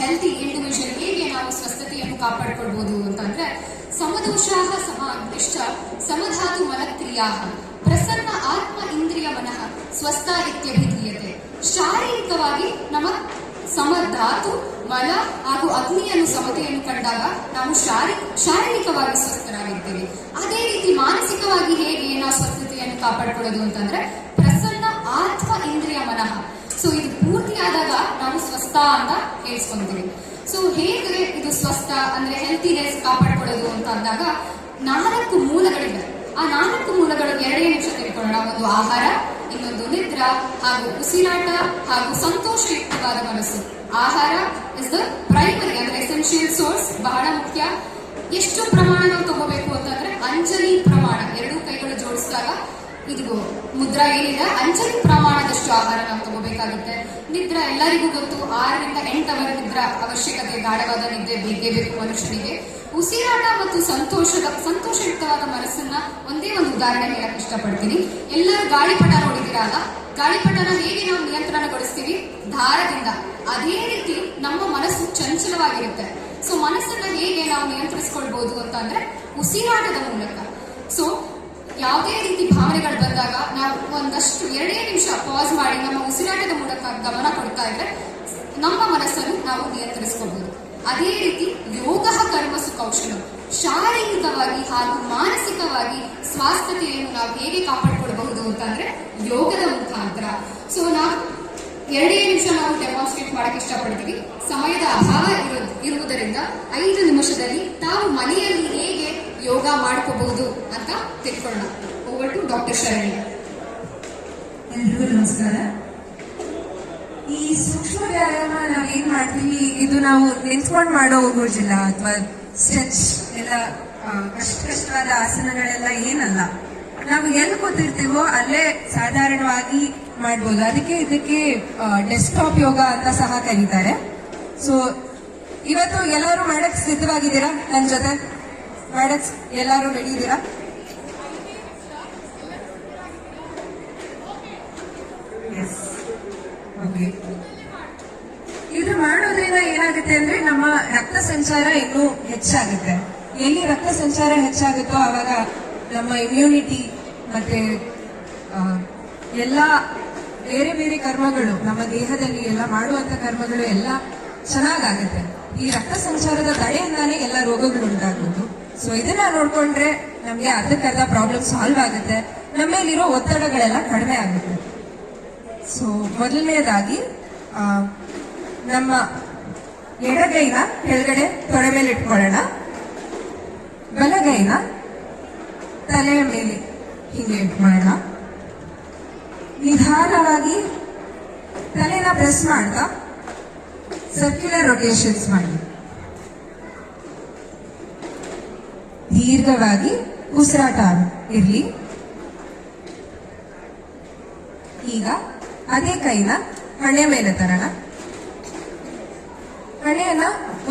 Healthy individual ಹೇಗೆ ನಾವು ಸ್ವಸ್ಥತೆಯನ್ನು ಕಾಪಾಡಿಕೊಳ್ಬಹುದು ಅಂತಂದ್ರೆ ಸಮದೋಷಾಹ ಸಮಾವಿಷ್ಟ ಸಮಧಾತು ಮನಕ್ರಿಯಾ ಪ್ರಸನ್ನ ಆತ್ಮ ಇಂದ್ರಿಯ ಮನಃ ಸ್ವಸ್ಥ ಇತ್ಯಭಿಧೀಯತೆ. ಶಾರೀರಿಕವಾಗಿ ನಮ್ಮ ಸಮಧಾತು, ಮಲ ಹಾಗೂ ಅಗ್ನಿಯನ್ನು ಸಮತೆಯನ್ನು ಕಂಡಾಗ ನಾವು ಶಾರೀ, ಶಾರೀರಿಕವಾಗಿ ಸ್ವಸ್ಥರಾಗಿರ್ತೀವಿ. ಅದೇ ರೀತಿ ಮಾನಸಿಕವಾಗಿ ಹೇಗೆ ನಾವು ಸ್ವಸ್ಥತೆಯನ್ನು ಕಾಪಾಡಿಕೊಳ್ಳೋದು ಅಂತಂದ್ರೆ ಪ್ರಸನ್ನ ಆತ್ಮ ಇಂದ್ರಿಯ ಮನಃ ಸೊ ಇದು ಆದಾಗ ನಾವು ಸ್ವಸ್ಥ ಅಂತ ಹೇಳ್ಸ್ಕೊಂತೀವಿ ಸೊ ಹೇಗೆ ಇದು ಸ್ವಸ್ಥ ಅಂದ್ರೆ ಹೆಲ್ತಿನೆಸ್ ಕಾಪಾಡ್ಕೊಳ್ಳೋದು ಅಂತ ಅಂದಾಗ, ನಾಲ್ಕು ಮೂಲಗಳಿವೆ. ಆ ನಾಲ್ಕು ಮೂಲಗಳು ಎರಡೇ ನಿಮಿಷ ತಿಳ್ಕೊಳ್ಳೋಣ. ಒಂದು ಆಹಾರ, ಇನ್ನೊಂದು ನಿದ್ರಾ, ಹಾಗೂ ಉಸಿರಾಟ, ಹಾಗೂ ಸಂತೋಷಯುಕ್ತವಾದ ಮನಸ್ಸು. ಆಹಾರ ಇಸ್ ದ ಪ್ರೈಮರಿ ಅಂದ್ರೆ ಎಸೆನ್ಷಿಯಲ್ ಸೋರ್ಸ್ ಬಹಳ ಮುಖ್ಯ. ಎಷ್ಟು ಪ್ರಮಾಣ ನಾವು ತಗೋಬೇಕು ಅಂತಂದ್ರೆ ಅಂಜಲಿ ಪ್ರಮಾಣ. ಎರಡು ಕೈಗಳು ಜೋಡಿಸಿದಾಗ ಇದು ಮುದ್ರಾ ಏನಿದೆ? ಅಂಜಲಿ ಆಹಾರ ನಾವು ನಿದ್ರೆ ಎಲ್ಲರಿಗೂ ಗೊತ್ತು. ಆರರಿಂದ ಎಂಟು ಅವರ ನಿದ್ರ ಅವಶ್ಯಕತೆ. ಗಾಢವಾದ ನಿದ್ರೆ ಬೇಕೇ ಬೇಕು ಮನುಷ್ಯನಿಗೆ. ಉಸಿರಾಟ ಮತ್ತು ಸಂತೋಷದ, ಸಂತೋಷಯುಕ್ತವಾದ ಮನಸ್ಸನ್ನ ಒಂದೇ ಒಂದು ಉದಾಹರಣೆ ಹೇಳಕ್ ಇಷ್ಟಪಡ್ತೀನಿ. ಎಲ್ಲರೂ ಗಾಳಿಪಟ ನೋಡಿದಿರಲ್ಲ ಗಾಳಿಪಟನ ಹೇಗೆ ನಾವು ನಿಯಂತ್ರಣಗೊಳಿಸ್ತೀವಿ? ದಾರದಿಂದ ಅದೇ ರೀತಿ ನಮ್ಮ ಮನಸ್ಸು ಚಂಚಲವಾಗಿರುತ್ತೆ. ಸೊ ಮನಸ್ಸನ್ನ ಹೇಗೆ ನಾವು ನಿಯಂತ್ರಿಸ್ಕೊಳ್ಬಹುದು ಅಂತ ಅಂದ್ರೆ ಉಸಿರಾಟದ ಮೂಲಕ. ಸೊ ಯಾವುದೇ ರೀತಿ ಭಾವನೆಗಳು ಬಂದಾಗ ನಾವು ಒಂದಷ್ಟು ಎರಡೇ ನಿಮಿಷ ಪಾಸ್ ಮಾಡಿ ನಮ್ಮ ಉಸಿರಾಟದ ಮೂಲಕ ಗಮನ ಕೊಡ್ತಾ ಇದ್ರೆ ನಮ್ಮ ಮನಸ್ಸನ್ನು ನಾವು ನಿಯಂತ್ರಿಸ್ಕೋಬಹುದು ಅದೇ ರೀತಿ ಯೋಗ ಕರ್ಮಸು ಕೌಶಲ ಶಾರೀರಿಕವಾಗಿ ಹಾಗೂ ಮಾನಸಿಕವಾಗಿ ಸ್ವಾಸ್ಥ್ಯತೆಯನ್ನು ನಾವು ಹೇಗೆ ಕಾಪಾಡಿಕೊಳ್ಬಹುದು ಅಂತಂದ್ರೆ ಯೋಗದ ಮುಖಾಂತರ. ಸೊ ನಾವು ಎರಡೇ ನಿಮಿಷ ನಾವು ಡೆಮಾನ್ಸ್ಟ್ರೇಟ್ ಮಾಡಕ್ಕೆ ಇಷ್ಟಪಡ್ತೀವಿ. ಸಮಯದ ಅಭಾವ ಇರು- ಇರುವುದರಿಂದ ಐದು ನಿಮಿಷದಲ್ಲಿ ತಾವು ಮನೆಯಲ್ಲಿ ಹೇಗೆ ಯೋಗ ಮಾಡ್ಕೋಬಹುದು ಅಂತ ತಿಳ್ಕೊಳ್ಳೋಣ. Over doctor Sharani. ಎಲ್ರಿಗೂ ನಮಸ್ಕಾರ. ಈ ಸೂಕ್ಷ್ಮ ವ್ಯಾಯಾಮ ನಾವು ಏನ್ ಮಾಡ್ತೀವಿ? ಇದು ನಾವು ನಿಂತ್ಕೊಂಡು ಮಾಡೋ ಹೋಗೋದಿಲ್ಲ ಅಥವಾ ಸ್ಟ್ರೆಚ್ ಎಲ್ಲ ಕಷ್ಟ ಕಷ್ಟವಾದ ಆಸನಗಳೆಲ್ಲ ಏನಲ್ಲ. ನಾವು ಎಲ್ಲಿ ಕೂತಿರ್ತೀವೋ ಅಲ್ಲೇ ಸಾಧಾರಣವಾಗಿ ಮಾಡ್ಬೋದು. ಅದಕ್ಕೆ ಇದಕ್ಕೆ ಡೆಸ್ಕ್ಟಾಪ್ ಯೋಗ ಅಂತ ಸಹ ಕರೀತಾರೆ. ಸೊ ಇವತ್ತು ಎಲ್ಲರೂ ಮಾಡಕ್ ಸಿದ್ಧವಾಗಿದ್ದೀರಾ ನನ್ನ ಜೊತೆ? ಮಾಡಕ್ ಎಲ್ಲರೂ ರೆಡಿ ಇದ್ದೀರಾ? ಎಸ್ ಓಕೆ ಇದು ಮಾಡೋದ್ರಿಂದ ಏನಾಗುತ್ತೆ ಅಂದ್ರೆ ನಮ್ಮ ರಕ್ತ ಸಂಚಾರ ಇನ್ನೂ ಹೆಚ್ಚಾಗುತ್ತೆ. ಎಲ್ಲಿ ರಕ್ತ ಸಂಚಾರ ಹೆಚ್ಚಾಗುತ್ತೋ ಆವಾಗ ನಮ್ಮ ಇಮ್ಯುನಿಟಿ ಮತ್ತೆ ಎಲ್ಲ ಬೇರೆ ಬೇರೆ ಕರ್ಮಗಳು, ನಮ್ಮ ದೇಹದಲ್ಲಿ ಎಲ್ಲ ಮಾಡುವಂತ ಕರ್ಮಗಳು ಎಲ್ಲ ಚೆನ್ನಾಗಾಗುತ್ತೆ. ಈ ರಕ್ತ ಸಂಚಾರದ ತಡೆಯಿಂದಾನೇ ಎಲ್ಲ ರೋಗಗಳು ಉಂಟಾಗೋದು ಸೊ ಇದನ್ನ ನೋಡ್ಕೊಂಡ್ರೆ ನಮ್ಗೆ ಅರ್ಧಕ್ಕರ್ಧ ಪ್ರಾಬ್ಲಮ್ ಸಾಲ್ವ್ ಆಗುತ್ತೆ. ನಮ್ಮಲ್ಲಿರೋ ಒತ್ತಡಗಳೆಲ್ಲ ಕಡಿಮೆ ಆಗುತ್ತೆ. ಸೊ ಮೊದಲನೇದಾಗಿ ನಮ್ಮ ಎಡಗೈನ ಕೆಳಗಡೆ ತೊಡೆ ಮೇಲೆ ಇಟ್ಕೊಳ್ಳೋಣ. ಬಲಗೈನ ತಲೆಯ ಮೇಲೆ ಹೀಗೆ ಇಟ್ಕೊಳ್ಳೋಣ. ನಿಧಾನವಾಗಿ ತಲೆನ ಪ್ರೆಸ್ ಮಾಡ್ತಾ ಸರ್ಕ್ಯುಲರ್ ರೊಟೇಷನ್ಸ್ ಮಾಡಿ. ದೀರ್ಘವಾಗಿ ಉಸಿರಾಟ ಇರ್ಲಿ. ಈಗ ಅದೇ ಕೈನ ಹಣೆ ಮೇಲೆ ತರೋಣ. ಹಣೆಯನ್ನ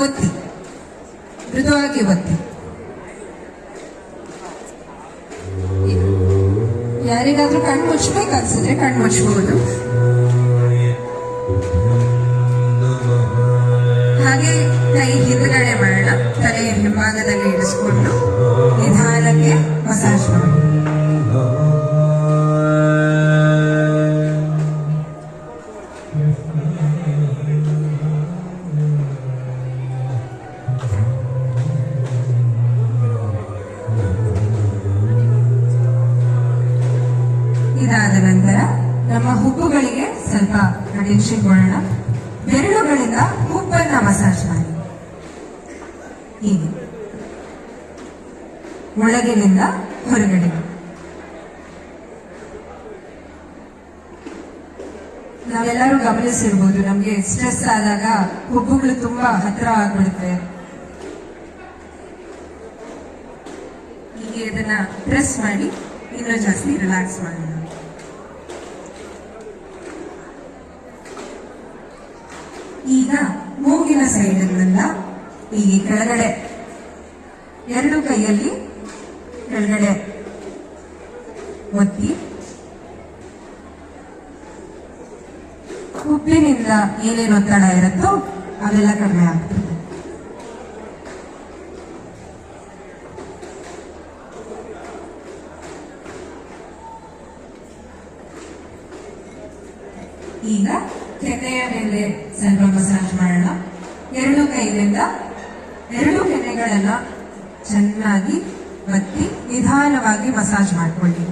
ಒತ್ತಿ. ಮೃದುವಾಗಿ ಒತ್ತಿ. ಯಾರಿಗಾದ್ರೂ ಕಣ್ಣು ಮುಚ್ಚಬೇಕು ಅನ್ಸಿದ್ರೆ ಕಣ್ಣು ಮುಚ್ಚಬಹುದು ಹಾಗೆ ಕೈ ಹಿಂದ್ಗಡೆ ತಲೆಯ ಹಿಂಭಾಗದಲ್ಲಿ ಇರಿಸಿಕೊಂಡು ನಿಧಾನಕ್ಕೆ ಮಸಾಜ್ ಮಾಡಿ. ಇದಾದ ನಂತರ ನಮ್ಮ ಹುಬ್ಬುಗಳಿಗೆ ಸ್ವಲ್ಪ ಕೊಡೋಣ ಬೆರಳುಗಳಿಂದ ಹುಬ್ಬನ್ನ ಮಸಾಜ್ ಮಾಡಿ ಹೀಗೆ ಒಳಗಿನಿಂದ ಹೊರಗಡೆ. ನಾವೆಲ್ಲರೂ ಗಮನಿಸಿರ್ಬೋದು, ನಮ್ಗೆ ಸ್ಟ್ರೆಸ್ ಆದಾಗ ಹುಬ್ಬುಗಳು ತುಂಬಾ ಹತ್ರ ಆಗ್ಬಿಡುತ್ತೆ. ಹೀಗೆ ಇದನ್ನ ಪ್ರೆಸ್ ಮಾಡಿ, ಇನ್ನೂ ಜಾಸ್ತಿ ರಿಲ್ಯಾಕ್ಸ್ ಮಾಡೋಣ. ಈಗ ಮೂಗಿನ ಸೈಡ್ ಹೀಗೆ ಕೆಳಗಡೆ ಎರಡು ಕೈಯಲ್ಲಿ ಕೆಳಗಡೆ ಒತ್ತಿ ಉಪ್ಪಿನಿಂದ ಏನೇನು ಒತ್ತಡ ಇರುತ್ತೋ ಅದೆಲ್ಲ ಕಡಿಮೆ ಆಗ್ತದೆ. ಈಗ ಕೆನ್ನೆಯ ಮೇಲೆ ಸ್ವಲ್ಪ ಮಸಾಜ್ ಮಾಡೋಣ. ಎರಡು ಕೈಯಿಂದ ಎರಡು ಕೆನ್ನೆಗಳನ್ನ ಚೆನ್ನಾಗಿ ಒತ್ತಿ ನಿಧಾನವಾಗಿ ಮಸಾಜ್ ಮಾಡ್ಕೊಳ್ಳಿ.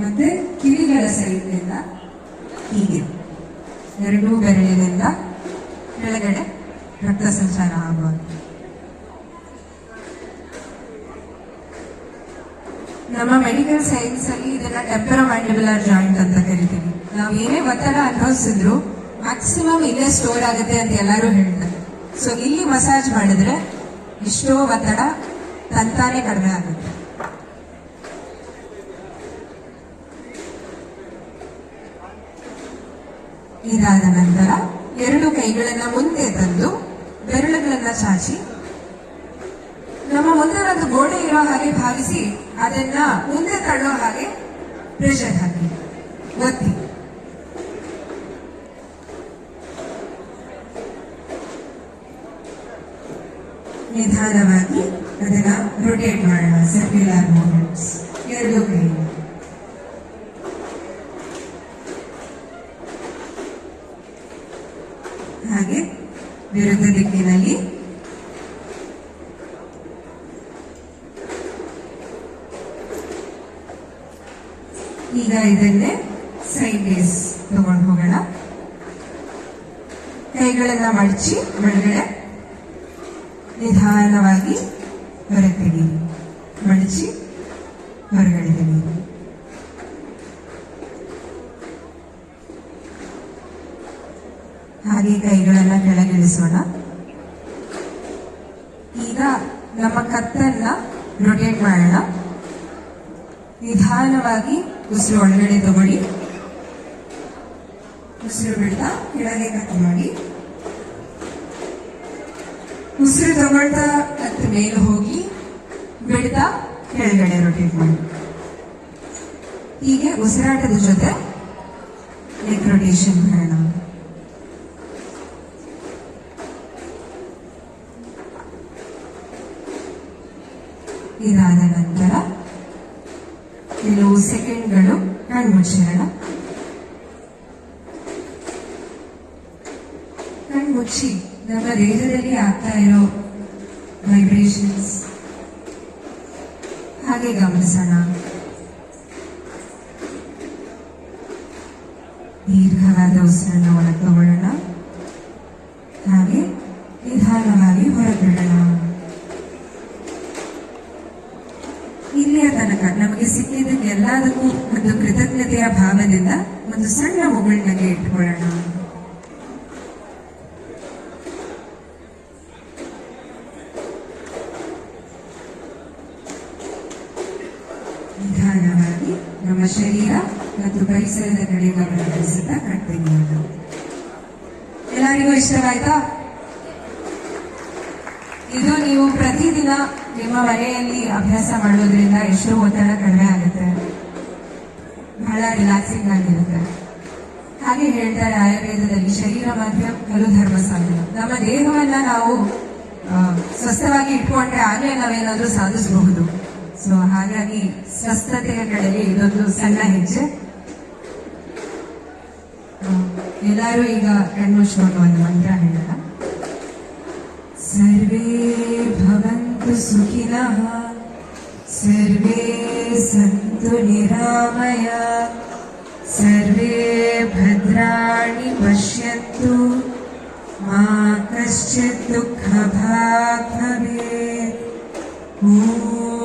ಮತ್ತೆ ಕಿವಿಗಳ ಸೈಡ್ನಿಂದ ಹೀಗೆ, ಎರಡೂ ಬೆರಳಿನಿಂದ ಕೆಳಗಡೆ ರಕ್ತ ಸಂಚಾರ ಆಗುವುದು ನಮ್ಮ ಮೆಡಿಕಲ್ ಸೈನ್ಸ್ ಅಲ್ಲಿ ಇದನ್ನ ಟೆಂಪರಮ್ಯಾಂಡಿಬುಲರ್ ಜಾಯಿಂಟ್ ಅಂತ ಕರಿತೀವಿ ನಾವು ಏನೇ ಒತ್ತಡ ಅನುಭವಿಸಿದ್ರು ಮ್ಯಾಕ್ಸಿಮಮ್ ಇಲ್ಲೇ ಸ್ಟೋರ್ ಆಗುತ್ತೆ ಅಂತ ಎಲ್ಲರೂ ಹೇಳ್ತಾರೆ. ಸೊ ಇಲ್ಲಿ ಮಸಾಜ್ ಮಾಡಿದ್ರೆ ಎಷ್ಟೋ ಒತ್ತಡ ತಂತಾನೆ ಕಡಿಮೆ ಆಗುತ್ತೆ. ಇದಾದ ನಂತರ ಎರಡು ಕೈಗಳನ್ನ ಮುಂದೆ ತಂದು ಬೆರಳುಗಳನ್ನ ಚಾಚಿ, ನಮ್ಮ ಮುಂದೆ ಒಂದು ಗೋಡೆ ಇರೋ ಹಾಗೆ ಭಾವಿಸಿ ಅದನ್ನ ಮುಂದೆ ತಳ್ಳೋ ಹಾಗೆ ಪ್ರೆಷರ್ ಹಾಕಿ ಒತ್ತಿ ನಿಧಾನವಾಗಿ ಅದನ್ನ ರೊಟೇಟ್ ಮಾಡೋಣ ಸರ್ಕ್ಯುಲರ್ ಮೂವ್ಮೆಂಟ್ಸ್ ಎರಡು ಕೈ ಹಾಗೆ ವಿರುದ್ಧ ದಿಕ್ಕಿನಲ್ಲಿ. ಈಗ ಇದನ್ನೇ ಸೈಡ್ ಬೇಸ್ ತಗೊಂಡು ಹೋಗೋಣ. ಕೈಗಳನ್ನ ಮಡಚಿ ಒಳಗಡೆ ನಿಧಾನವಾಗಿ ಹೊರತೆಗೆಯಿರಿ ಮಡಚಿ ಹೊರಗಡೆ ತೆಗೆಯಿರಿ ಹಾಗೆ ಕೈಗಳನ್ನ ಕೆಳಗಿಳಿಸೋಣ. ಈಗ ನಮ್ಮ ಕತ್ತನ್ನ ರೊಟೇಟ್ ಮಾಡೋಣ. ನಿಧಾನವಾಗಿ ಉಸಿರು ಒಳಗಡೆ ತಗೊಳ್ಳಿ. ಉಸಿರು ಬಿಡ್ತಾ ಕೆಳಗೆ ಕತ್ತು ಮಾಡಿ. ಉಸಿರು ತಗೊಳ್ತಾ ಕತ್ತು ಮೇಲೆ ಹೋಗಿ ಬಿಡ್ತಾ ಕೆಳಗಡೆ ರೊಟೇಟ್ ಮಾಡಿ. ಹೀಗೆ ಉಸಿರಾಟದ ಜೊತೆ ನೆಕ್ ರೊಟೇಷನ್ ಮಾಡೋಣ. ಇದಾದ ನಂತರ ಕೆಲವು ಸೆಕೆಂಡ್ಗಳು ಕಣ್ಮುಚ್ಚಿರೋಣ. ಕಣ್ಮುಚ್ಚಿ ನಮ್ಮ ದೇಹದಲ್ಲಿ ಆಗ್ತಾ ಇರೋ ವೈಬ್ರೇಷನ್ಸ್ ಹಾಗೆ ಗಮನಿಸೋಣ. ದೀರ್ಘವಾದ ಉಸಿರನ್ನ ಒಳಗೆ ತಗೊಳ್ಳೋಣ ಹಾಗೆ ನಿಧಾನವಾಗಿ ಹೊರಬಿಡೋಣ ಇಲ್ಲಿಯ ತನಕ ನಮಗೆ ಸಿಕ್ಕಿದ್ದಕ್ಕೆ ಎಲ್ಲದಕ್ಕೂ ಒಂದು ಕೃತಜ್ಞತೆಯ ಭಾವದಿಂದ ಒಂದು ಸಣ್ಣ ಮುಗುಳ್ನಗೆ ಇಟ್ಕೊಳ್ಳೋಣ ನಿಧಾನವಾಗಿ ನಮ್ಮ ಶರೀರ ಮತ್ತು ಪರಿಸರದ ಕಡೆ ಗಮನ ಹರಿಸುತ್ತಾ ಎಲ್ಲರಿಗೂ ಇಷ್ಟವಾಯ್ತಾ? ಇದು ನೀವು ಪ್ರತಿದಿನ ನಿಮ್ಮ ಮನೆಯಲ್ಲಿ ಅಭ್ಯಾಸ ಮಾಡೋದ್ರಿಂದ ಎಷ್ಟು ಒತ್ತಡ ಕಡಿಮೆ ಆಗುತ್ತೆ. ಬಹಳ ರಿಲ್ಯಾಕ್ಸಿಂಗ್ ಆಗಿರುತ್ತೆ. ಹಾಗೆ ಹೇಳ್ತಾರೆ ಆಯುರ್ವೇದದಲ್ಲಿ ಶರೀರ ಮಾತ್ರ ಕಲು ಧರ್ಮ ಸಾಧನ. ನಮ್ಮ ದೇಹವನ್ನ ನಾವು ಸ್ವಸ್ಥವಾಗಿ ಇಟ್ಕೊಂಡ್ರೆ ಆಗಲೇ ನಾವೇನಾದ್ರೂ ಸಾಧಿಸಬಹುದು. ಸೊ ಹಾಗಾಗಿ ಸ್ವಸ್ಥತೆಯ ಕಡೆಗೆ ಇದೊಂದು ಸಣ್ಣ ಹೆಜ್ಜೆ ಎಲ್ಲರೂ ಈಗ ಕಣ್ಮುಚ್ಕೊಂಡು ಒಂದು ಮಂತ್ರ ಹೇಳೋಣ ಸರ್ವೇ ಭವಂತು ಸುಖಿನಃ ಸರ್ವೇ ಸಂತು ನಿರಾಮಯ ಸರ್ವೇ ಭದ್ರಾಣಿ ಪಶ್ಯಂತು ಮಾ ಕಶ್ಚಿತ್ ದುಃಖ ಭಾಗ್ ಭವೇತ್ ಓಂ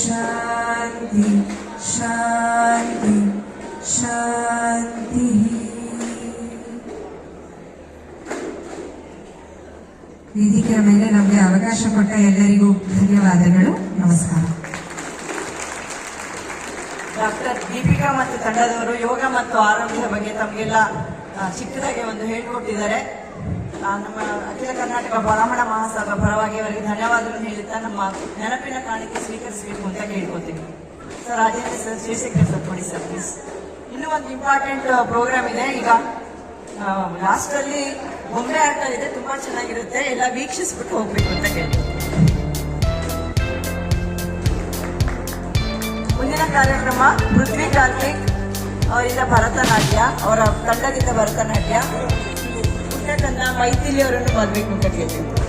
ಶಾಂತಿ ಶಾಂತಿ ಶಾಂತಿ. ವೇದಿಕೆಯ ಮೇಲೆ ನಮಗೆ ಅವಕಾಶ ಕೊಟ್ಟ ಎಲ್ಲರಿಗೂ ಧನ್ಯವಾದಗಳು. ನಮಸ್ಕಾರ. ಡಾಕ್ಟರ್ ದೀಪಿಕಾ ಮತ್ತು ತಂಡದವರು ಯೋಗ ಮತ್ತು ಆರೋಗ್ಯದ ಬಗ್ಗೆ ತಮಗೆಲ್ಲ ಚಿಕ್ಕದಾಗಿ ಒಂದು ಹೇಳ್ಕೊಟ್ಟಿದ್ದಾರೆ. ನಮ್ಮ ಅಖಿಲ ಕರ್ನಾಟಕ ಬ್ರಾಹ್ಮಣ ಮಹಾಸಭಾ ಪರವಾಗಿ ಅವರಿಗೆ ಧನ್ಯವಾದಗಳನ್ನು ಹೇಳುತ್ತಾ ನಮ್ಮ ನೆನಪಿನ ಕಾಣಿಕೆ ಸ್ವೀಕರಿಸಬೇಕು ಅಂತ ಕೇಳ್ಕೊತೀವಿ sir Rajendra sir Shivashekar sir, ಕೊಡಿ ಸರ್ ಪ್ಲೀಸ್ ಇನ್ನೂ ಒಂದು ಇಂಪಾರ್ಟೆಂಟ್ ಪ್ರೋಗ್ರಾಮ್ ಇದೆ. ಈಗ ಲಾಸ್ಟ್ ಅಲ್ಲಿ ಬೊಂಬೆ ಆಟ ಇದೆ ತುಂಬಾ ಚೆನ್ನಾಗಿರುತ್ತೆ. ಎಲ್ಲ ವೀಕ್ಷಿಸ್ಬಿಟ್ಟು ಹೋಗ್ಬೇಕು ಅಂತ ಕೇಳ್ತೀವಿ ಮುಂದಿನ ಕಾರ್ಯಕ್ರಮ ಪೃಥ್ವಿ ಕಾರ್ತಿಕ್ ಅವರಿಂದ ಭರತನಾಟ್ಯ, ಅವರ ತಂಡದಿಂದ ಭರತನಾಟ್ಯ. ಪುಟ್ಟಕನ್ನ ಮೈಥಿಲಿ ಅವರನ್ನು ಮದ್ಬೇಕು ಅಂತ ಕೇಳ್ತೀನಿ